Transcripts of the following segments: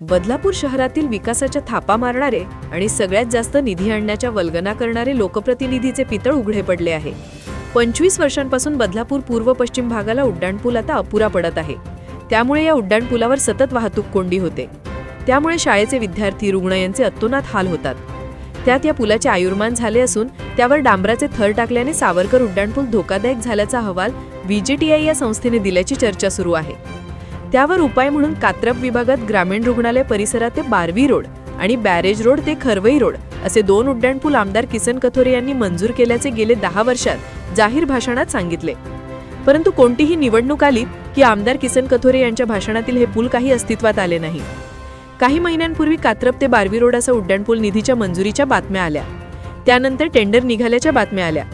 बदलापूर शहरातील विकासाच्या थापा मारणारे आणि सगळ्यात जास्त निधी आणण्याच्या वल्गना करणारे लोकप्रतिनिधीचे पितळ उघडे पडले आहे. पंचवीस वर्षांपासून बदलापूर पूर्व पश्चिम भागाला उड्डाणपूल आता अपुरा पडत आहे. त्यामुळे या उड्डाणपुलावर सतत वाहतूक कोंडी होते. त्यामुळे शाळेचे विद्यार्थी रुग्ण यांचे अतोनात हाल होतात. त्यात या पुलाचे आयुर्मान झाले असून त्यावर डांबराचे थर टाकल्याने सावरकर उड्डाणपूल धोकादायक झाल्याचा अहवाल व्हीजीटीआय या संस्थेने दिल्याची चर्चा सुरू आहे. त्यावर उपाय म्हणून कात्रप विभागात ग्रामीण रुग्णालय परिसरात ते बारवी रोड आणि बॅरेज रोड ते खरवई रोड असे दोन उड्डाणपूल आमदार किसन कथोरे यांनी मंजूर केल्याचे गेले दहा वर्षात जाहीर भाषणात सांगितले. परंतु कोणतीही निवडणूक आली की आमदार किसन कथोरे यांच्या भाषणातील हे पूल काही अस्तित्वात आले नाही. काही महिन्यांपूर्वी कात्रप ते बारवी रोड असा उड्डाणपूल निधीच्या मंजुरीच्या बातम्या आल्या. त्यानंतर टेंडर निघाल्याच्या बातम्या आल्या.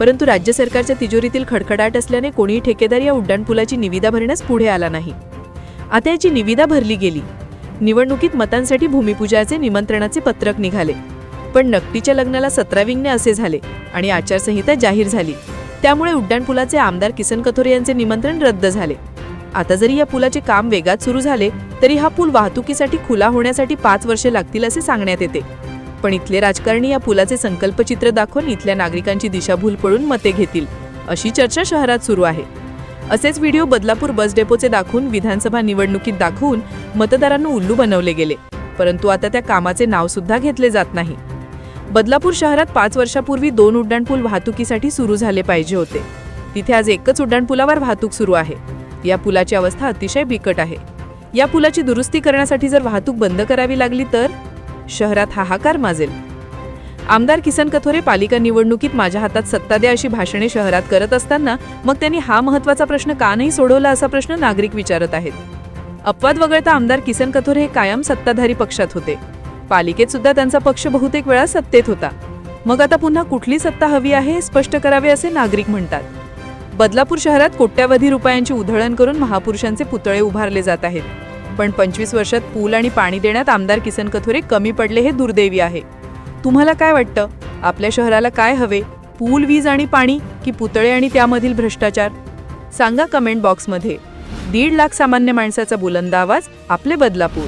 परंतु राज्य सरकारच्या तिजोरीतील खडखडाट असल्याने कोणीही ठेकेदार या उड्डाणपुलाची निविदा भरण्यास पुढे आला नाही. आता याची निविदा भरली गेली. निवडणुकीत मतांसाठी भूमिपूजाचे निमंत्रणाचे पत्रक निघाले. पण नकटीच्या लग्नाला सतराविंगने असे झाले आणि आचारसंहिता जाहीर झाली. त्यामुळे उड्डाणपुलाचे आमदार किसन कथोरे यांचे निमंत्रण रद्द झाले. आता जरी या पुलाचे काम वेगात सुरू झाले तरी हा पूल वाहतुकीसाठी खुला होण्यासाठी पाच वर्षे लागतील असे सांगण्यात येते. पण इथले राजकारणी या पुलाचे संकल्पचित्र दाखवून इथल्या नागरिकांची दिशाभूल पडून मते घेतील अशी चर्चा शहरात सुरू आहे. असेच व्हिडिओ बदलापूर बस डेपोचे दाखवून विधानसभा निवडणुकीत दाखवून मतदारांना उल्लू बनवले गेले. परंतु आता त्या कामाचे नाव सुद्धा घेतले जात नाही. बदलापूर शहरात पाच वर्षापूर्वी दोन उड्डाणपूल वाहतुकीसाठी सुरू झाले पाहिजे होते. तिथे आज एकच उड्डाणपुलावर वाहतूक सुरू आहे. या पुलाची अवस्था अतिशय बिकट आहे. या पुलाची दुरुस्ती करण्यासाठी जर वाहतूक बंद करावी लागली तर? शहरात हाहाकार माजेल. आमदार किसन कथोरे पालिका निवडणुकीत माझ्या हातात सत्ता द्या अशी भाषणे शहरात करत असताना मग त्यांनी हा महत्त्वाचा प्रश्न का नाही सोडवला असा प्रश्न नागरिक विचारत आहेत. अपवाद वगळता आमदार किसन कथोरे हे कायम सत्ताधारी पक्षात होते. पालिकेत सुद्धा त्यांचा पक्ष बहुतेक वेळा सत्तेत होता. मग आता पुन्हा कुठली सत्ता हवी आहे हे स्पष्ट करावे असे नागरिक म्हणतात. बदलापूर शहरात कोट्यावधी रुपयांची उधळण करून महापुरुषांचे पुतळे उभारले जात आहेत. पण पंचवीस वर्षात पूल आणि पाणी देण्यात आमदार किसन कथोरे कमी पडले हे दुर्दैवी आहे. तुम्हाला काय वाटतं? आपल्या शहराला काय हवे? पूल वीज आणि पाणी की पुतळे आणि त्यामधील भ्रष्टाचार? सांगा कमेंट बॉक्समध्ये दीड लाख सामान्य माणसाचा बुलंद आवाज आपले बदलापूर.